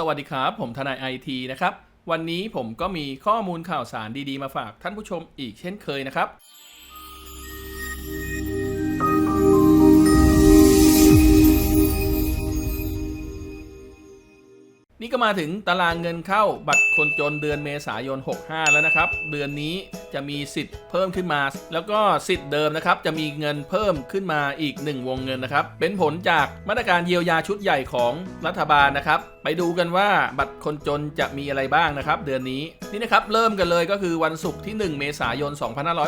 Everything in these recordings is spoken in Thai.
สวัสดีครับ ผมทนายไอทีนะครับ วันนี้ผมก็มีข้อมูลข่าวสารดีๆ มาฝากท่านผู้ชมอีกเช่นเคยนะครับ นี่ก็มาถึงตารางเงินเข้าบัตรคนจนเดือนเมษายน 65 แล้วนะครับ เดือนนี้จะมีสิทธิ์เพิ่มขึ้นมา แล้วก็สิทธิ์เดิมนะครับ จะมีเงินเพิ่มขึ้นมาอีก 1 วงเงินนะครับ เป็นผลจากมาตรการเยียวยาชุดใหญ่ของรัฐบาลนะครับ ไปดูกันว่าบัตรคนจนจะมีอะไรบ้างนะครับเดือนนี้นี่นะครับเริ่มกันเลยก็คือวันศุกร์ที่ 1 เมษายน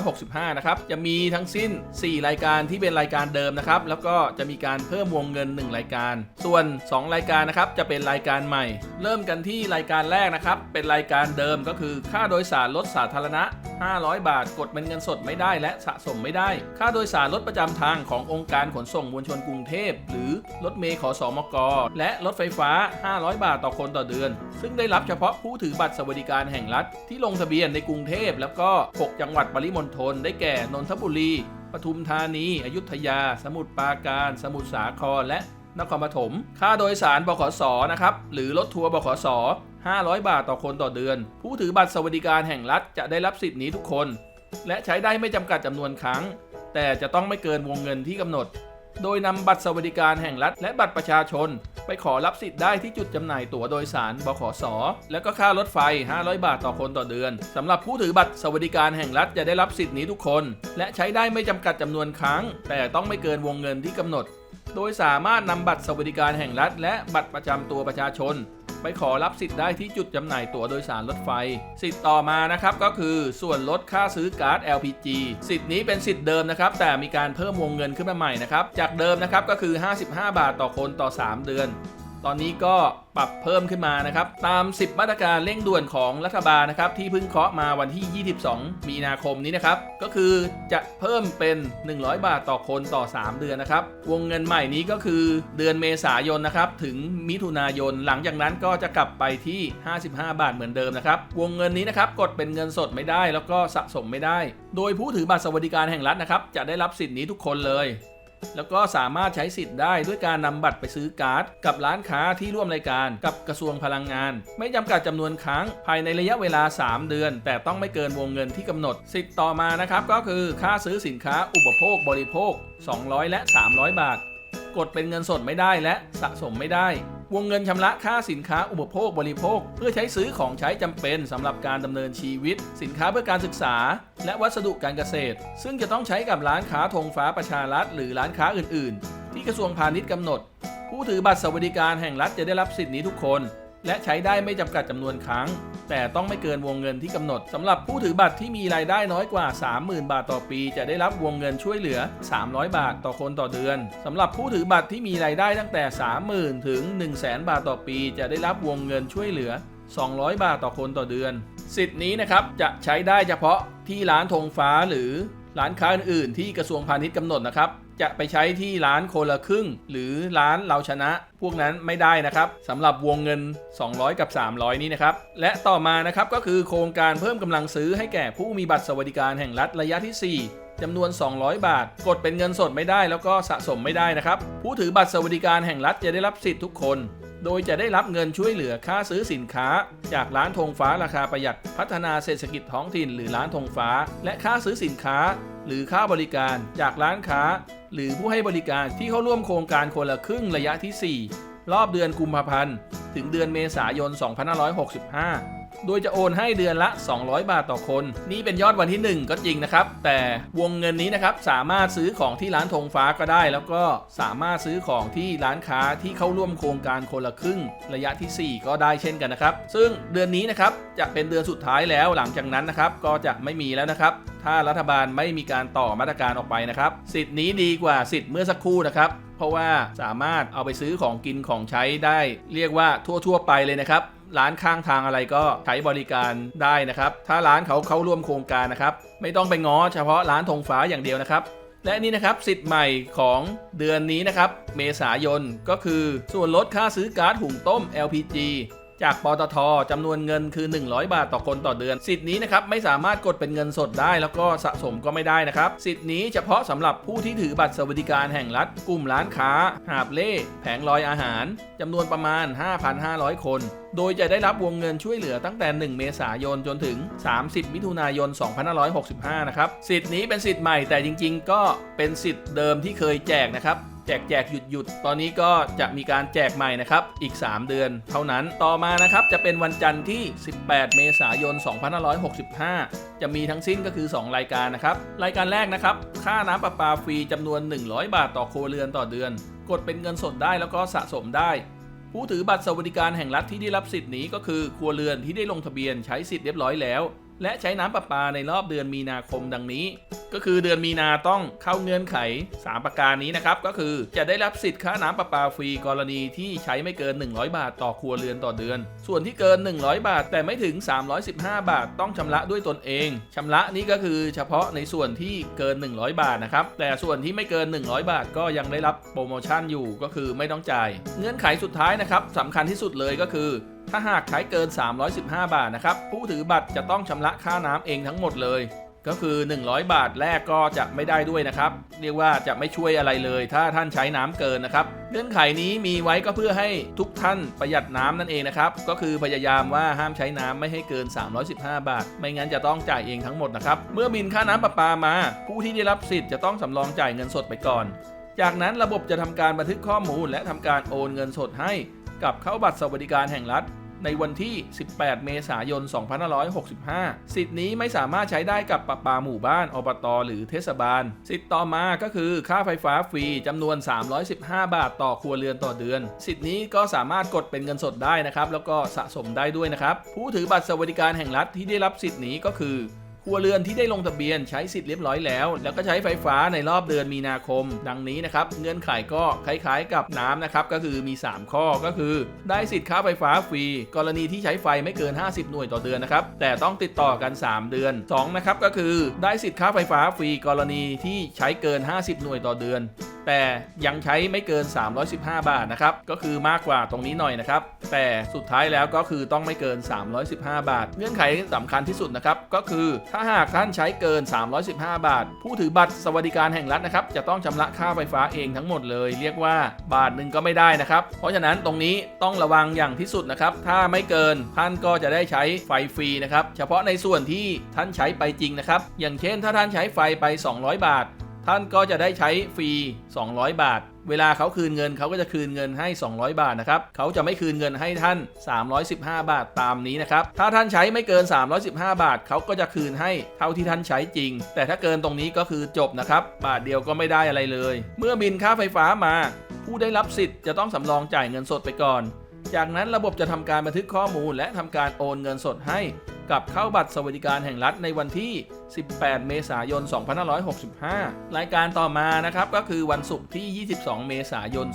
2565 นะครับจะมีทั้งสิ้น 4 รายการที่เป็นรายการเดิมนะครับแล้วก็จะมีการเพิ่มวงเงิน 1 รายการ ส่วน 2 รายการนะครับจะเป็นรายการใหม่ เริ่มกันที่รายการแรกนะครับเป็นรายการเดิมก็คือค่าโดยสารรถสาธารณะ 500 บาท กดเป็นเงินสดไม่ได้และสะสมไม่ได้ ค่าโดยสารรถประจำทางขององค์การขนส่งมวลชนกรุงเทพ หรือรถเมล์ขอสอมก และรถไฟฟ้า 500 บาทต่อคนต่อเดือน ซึ่งได้รับเฉพาะผู้ถือบัตรสวัสดิการแห่งรัฐที่ลงทะเบียนในกรุงเทพ แล้วก็ 6 จังหวัดปริมณฑลได้แก่นนทบุรี ปทุมธานี อยุธยา สมุทรปราการ สมุทรสาครและนครปฐม ค่าโดยสารบขสนะครับ หรือรถทัวร์บขส 500 บาทต่อคนต่อเดือน ผู้ถือบัตรสวัสดิการแห่งรัฐจะได้รับสิทธินี้ทุกคน และใช้ได้ไม่จำกัดจำนวนครั้ง แต่จะต้องไม่เกินวงเงินที่กำหนด โดยนำบัตรสวัสดิการแห่งรัฐ และบัตรประชาชน ไปขอรับสิทธิ์ได้ที่จุดจำหน่ายตั๋วโดยสารบขส และก็ค่ารถไฟ 500 บาทต่อคนต่อเดือนสำหรับผู้ถือบัตรสวัสดิการแห่งรัฐจะได้รับสิทธิ์นี้ทุกคน และใช้ได้ไม่จำกัดจำนวนครั้ง แต่ต้องไม่เกินวงเงินที่กำหนด โดยสามารถนำบัตรสวัสดิการแห่งรัฐ และบัตรประจำตัวประชาชน ไปขอรับสิทธิ์ได้ที่จุดจำหน่ายตั๋วโดยสารรถไฟ สิทธิ์ต่อมานะครับก็คือส่วนลดค่าซื้อก๊าซ LPG สิทธิ์นี้เป็นสิทธิ์เดิมนะครับแต่มีการเพิ่มวงเงินขึ้นมาใหม่นะครับจากเดิมนะครับก็คือ 55 บาทต่อคนต่อ 3 เดือน ตอนนี้ก็ปรับเพิ่มขึ้นมานะครับ ตาม 10 มาตรการเร่งด่วนของรัฐบาลนะครับ ที่เพิ่งเคาะมาวันที่ 22 มีนาคมนี้นะครับ ก็คือจะเพิ่มเป็น 100 บาทต่อคนต่อ 3 เดือนนะครับ วงเงินใหม่นี้ก็คือเดือนเมษายนนะครับ ถึงมิถุนายน หลังจากนั้นก็จะกลับไปที่ 55 บาทเหมือนเดิมนะครับ วงเงินนี้นะครับกดเป็นเงินสดไม่ได้ แล้วก็สะสมไม่ได้ โดยผู้ถือบัตรสวัสดิการแห่งรัฐนะครับ จะได้รับสิทธิ์นี้ทุกคนเลย แล้วก็สามารถใช้สิทธิ์ได้ด้วยการนำบัตรไปซื้อการ์ด กับร้านค้าที่ร่วมรายการกับกระทรวงพลังงาน ไม่จำกัดจำนวนครั้ง ภายในระยะเวลา 3 เดือน แต่ต้องไม่เกินวงเงินที่กำหนด สิทธิ์ต่อมานะครับก็คือค่าซื้อสินค้าอุปโภคบริโภค 200 และ 300 บาท กดเป็นเงินสดไม่ได้และสะสมไม่ได้ วงเงินชำระค่าสินค้าอุปโภคบริโภค เพื่อใช้ซื้อของใช้จำเป็นสำหรับการดำเนินชีวิต สินค้าเพื่อการศึกษา และวัสดุการเกษตร ซึ่งจะต้องใช้กับร้านค้าธงฟ้าประชารัฐหรือร้านค้าอื่น ๆ ที่กระทรวงพาณิชย์กำหนด ผู้ถือบัตรสวัสดิการแห่งรัฐจะได้รับสิทธินี้ทุกคน และใช้ได้ไม่จำกัดจำนวนครั้ง แต่ต้องไม่เกินวงเงินที่กำหนดสำหรับผู้ถือบัตรที่มีรายได้น้อยกว่า 30,000 บาทต่อปี จะได้รับวงเงินช่วยเหลือ 300 บาทต่อคนต่อเดือนสำหรับผู้ถือบัตรที่มีรายได้ตั้งแต่ 30,000 ถึง 100,000 บาทต่อปี จะได้รับวงเงินช่วยเหลือ 200 บาทต่อคนต่อเดือน สิทธิ์นี้นะครับจะใช้ได้เฉพาะที่ร้านธงฟ้าหรือร้านค้าอื่นๆที่กระทรวงพาณิชย์กำหนดนะครับ จะไปใช้ที่ร้านคนละครึ่ง หรือร้านเราชนะ พวกนั้นไม่ได้นะครับสำหรับวงเงิน 200 กับ 300 นี้นะครับ และต่อมานะครับก็คือโครงการเพิ่มกำลังซื้อให้แก่ผู้มีบัตรสวัสดิการแห่งรัฐระยะที่ 4จำนวน 200 บาท กดเป็นเงินสดไม่ได้แล้วก็สะสมไม่ได้นะครับ ผู้ถือบัตรสวัสดิการแห่งรัฐจะได้รับสิทธิ์ทุกคน โดยจะได้รับเงินช่วยเหลือค่าซื้อสินค้า จากร้านธงฟ้าราคาประหยัดพัฒนาเศรษฐกิจท้องถิ่น หรือร้านธงฟ้า และค่าซื้อสินค้า หรือค่าบริการจากร้านค้า หรือผู้ให้บริการที่เข้าร่วมโครงการคนละครึ่งระยะที่ 4 รอบเดือนกุมภาพันธ์ถึงเดือนเมษายน 2565 โดยจะโอนให้เดือนละ 200 บาทต่อคน นี่เป็นยอดวันที่ 1 ก็จริงนะครับ แต่วงเงินนี้นะครับสามารถซื้อของที่ร้านธงฟ้าก็ได้ แล้วก็สามารถซื้อของที่ร้านค้าที่เข้าร่วมโครงการคนละครึ่ง ระยะทีสี่ 4 ก็ได้เช่นกันนะครับ ซึ่งเดือนนี้นะครับจะเป็นเดือนสุดท้ายแล้วหลังจากนั้นนะครับก็จะไม่มีแล้วนะครับถ้ารัฐบาลไม่มีการต่อมาตรการออกไปนะครับ สิทธิ์นี้ดีกว่าสิทธิ์เมื่อสักครู่นะครับเพราะว่าสามารถเอาไปซื้อของกินของใช้ได้ เรียกว่าทั่ว ๆ ไปเลยนะครับ ร้านข้างทางอะไรก็ใช้บริการได้นะครับ ถ้าร้านเขาเข้าร่วมโครงการนะครับ ไม่ต้องไปง้อเฉพาะร้านธงฟ้าอย่างเดียวนะครับและนี่นะครับสิทธิ์ใหม่ของเดือนนี้นะครับ เมษายนก็คือส่วนลดค่าซื้อก๊าซหุงต้ม LPG จากปตทจำนวนเงินคือ 100 บาทต่อคนต่อเดือน สิทธิ์นี้นะครับไม่สามารถกดเป็นเงินสดได้แล้วก็สะสมก็ไม่ได้นะครับ สิทธิ์นี้เฉพาะสำหรับผู้ที่ถือบัตรสวัสดิการแห่งรัฐ กลุ่มร้านค้า หาบเล่แผงลอยอาหารจำนวนประมาณ 5,500 คน โดยจะได้รับวงเงินช่วยเหลือตั้งแต่ 1 เมษายนจนถึง 30 มิถุนายน 2565 นะครับ สิทธิ์นี้เป็นสิทธิ์ใหม่แต่จริง ๆ ก็เป็นสิทธิ์เดิมที่เคยแจกนะครับ แจกแจกหยุดหยุดตอนนี้ก็จะมีการแจกใหม่นะครับ อีก 3 เดือน เท่านั้นต่อมานะครับจะเป็นวันจันทร์ที่ 18 เมษายน 2565 จะมีทั้งสิ้นก็คือ 2 รายการนะครับ รายการแรกนะครับ ค่าน้ำประปาฟรีจำนวน 100 บาทต่อครัวเรือนต่อเดือน กดเป็นเงินสดได้แล้วก็สะสมได้ผู้ถือบัตรสวัสดิการแห่งรัฐที่ได้รับสิทธิ์นี้ก็คือครัวเรือนที่ได้ลงทะเบียนใช้สิทธิ์เรียบร้อยแล้ว และใช้น้ำประปาในรอบเดือนมีนาคมดังนี้ ก็คือเดือนมีนาต้องเข้าเงื่อนไข 3 ประการนี้นะครับ ก็คือจะได้รับสิทธิ์ค่าน้ำประปาฟรีกรณีที่ใช้ไม่เกิน 100 บาทต่อครัวเรือนต่อเดือน ส่วนที่เกิน 100 บาท แต่ไม่ถึง 315 บาท ต้องชำระด้วยตนเองชำระนี้ก็คือเฉพาะในส่วนที่เกิน 100 บาทนะครับแต่ส่วนที่ไม่เกิน 100 บาทก็ยังได้รับโปรโมชั่นอยู่ก็คือไม่ต้องจ่าย เงื่อนไขสุดท้ายนะครับสำคัญที่สุดเลยก็คือ ถ้าหากใช้เกิน 315 บาทนะครับ ผู้ถือบัตรจะต้องชำระค่าน้ำเองทั้งหมดเลย ก็คือ 100 บาทแรกก็จะไม่ได้ด้วยนะครับ เรียกว่าจะไม่ช่วยอะไรเลย ถ้าท่านใช้น้ำเกินนะครับ เงื่อนไขนี้มีไว้ก็เพื่อให้ทุกท่านประหยัดน้ำนั่นเองนะครับ ก็คือพยายามว่าห้ามใช้น้ำไม่ให้เกิน 315 บาท ไม่งั้นจะต้องจ่ายเองทั้งหมดนะครับ เมื่อบินค่าน้ำประปามา ผู้ที่ได้รับสิทธิ์จะต้องสำรองจ่ายเงินสดไปก่อน จากนั้นระบบจะทำการบันทึกข้อมูล และทำการโอนเงินสดให้กับเข้าบัตรสวัสดิการแห่งรัฐ ในวันที่ 18 เมษายน 2565 สิทธิ์นี้ไม่สามารถใช้ได้กับประปาหมู่บ้านอบต หรือเทศบาล สิทธิ์ต่อมาก็คือค่าไฟฟ้าฟรีจำนวน 315 บาทต่อครัวเรือนต่อเดือน สิทธิ์นี้ก็สามารถกดเป็นเงินสดได้นะครับ แล้วก็สะสมได้ด้วยนะครับ ผู้ถือบัตรสวัสดิการแห่งรัฐที่ได้รับสิทธิ์นี้ก็คือ รัวเรือนที่ได้ลงทะเบียนใช้สิทธิ์เรียบร้อยแล้ว แล้วก็ใช้ไฟฟ้าในรอบเดือนมีนาคม ดังนี้นะครับ เงื่อนไขก็คล้ายๆกับน้ำนะครับ ก็คือมี 3 ข้อก็คือ ได้สิทธิ์ค่าไฟฟ้าฟรี กรณีที่ใช้ไฟไม่เกิน 50 หน่วยต่อเดือนนะครับ แต่ต้องติดต่อกัน 3 เดือน2นะครับก็คือได้สิทธิ์ค่าไฟฟ้าฟรี กรณีที่ใช้เกิน 50 หน่วยต่อเดือน แต่ยังใช้ไม่เกิน 315 บาทนะครับ ก็คือมากกว่าตรงนี้หน่อยนะครับ แต่สุดท้ายแล้วก็คือต้องไม่เกิน 315 บาท เงื่อนไขสำคัญที่สุดนะครับ ก็คือถ้าหากท่านใช้เกิน 315 บาท ผู้ถือบัตรสวัสดิการแห่งรัฐนะครับ จะต้องชำระค่าไฟฟ้าเองทั้งหมดเลย เรียกว่าบาทหนึ่งก็ไม่ได้นะครับ เพราะฉะนั้นตรงนี้ต้องระวังอย่างที่สุดนะครับ ถ้าไม่เกินท่านก็จะได้ใช้ไฟฟรีนะครับ เฉพาะในส่วนที่ท่านใช้ไปจริงนะครับ อย่างเช่น ถ้าท่านใช้ไฟไป 200 บาท ท่านก็จะได้ใช้ฟรี 200 บาท เวลาเขาคืนเงินเขาก็จะคืนเงินให้ 200 บาทนะครับ เขาจะไม่คืนเงินให้ท่าน 315 บาทตามนี้นะครับ ถ้าท่านใช้ไม่เกิน 315 บาท เขาก็จะคืนให้เท่าที่ท่านใช้จริง แต่ถ้าเกินตรงนี้ก็คือจบนะครับ บาทเดียวก็ไม่ได้อะไรเลย เมื่อบินค่าไฟฟ้ามา ผู้ได้รับสิทธิ์จะต้องสำรองจ่ายเงินสดไปก่อน จากนั้นระบบจะทำการบันทึกข้อมูลและทำการโอนเงินสดให้ กับเข้าบัตรสวัสดิการแห่งรัฐในวันที่ 18 เมษายน 2565 รายการต่อมานะครับก็คือวันศุกร์ที่ 22 เมษายน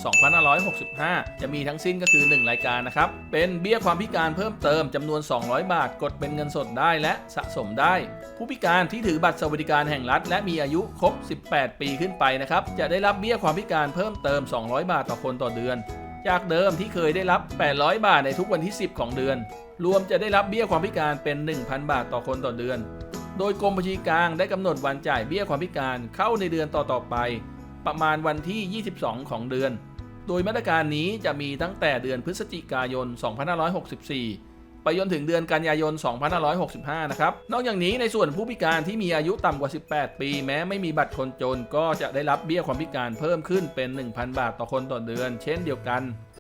2565 จะมีทั้งสิ้นก็คือ 1 รายการนะครับ เป็นเบี้ยความพิการเพิ่มเติมจำนวน 200 บาท กดเป็นเงินสดได้และสะสมได้ ผู้พิการที่ถือบัตรสวัสดิการแห่งรัฐ และมีอายุครบ 18 ปีขึ้นไปนะครับจะได้รับเบี้ยความพิการเพิ่มเติม 200 บาทต่อคนต่อเดือน จากเดิมที่เคยได้รับ 800 บาทในทุกวันที่ 10 ของเดือน รวมจะได้รับเบี้ยความพิการเป็น 1,000 บาทต่อคนต่อเดือน โดยกรมบัญชีกลางได้กำหนดวันจ่ายเบี้ยความพิการเข้าในเดือนต่อๆไป ประมาณวันที่ 22 ของเดือน โดยมาตรการนี้จะมีตั้งแต่เดือนพฤศจิกายน 2564ไปจนถึงเดือนกันยายน 2565 นะครับ นอกจากนี้ในส่วนผู้พิการที่มีอายุต่ำกว่า 18 ปี แม้ไม่มีบัตรคนจน ก็จะได้รับเบี้ยความพิการเพิ่มขึ้นเป็น 1,000 บาทต่อคนต่อเดือน เช่นเดียวกัน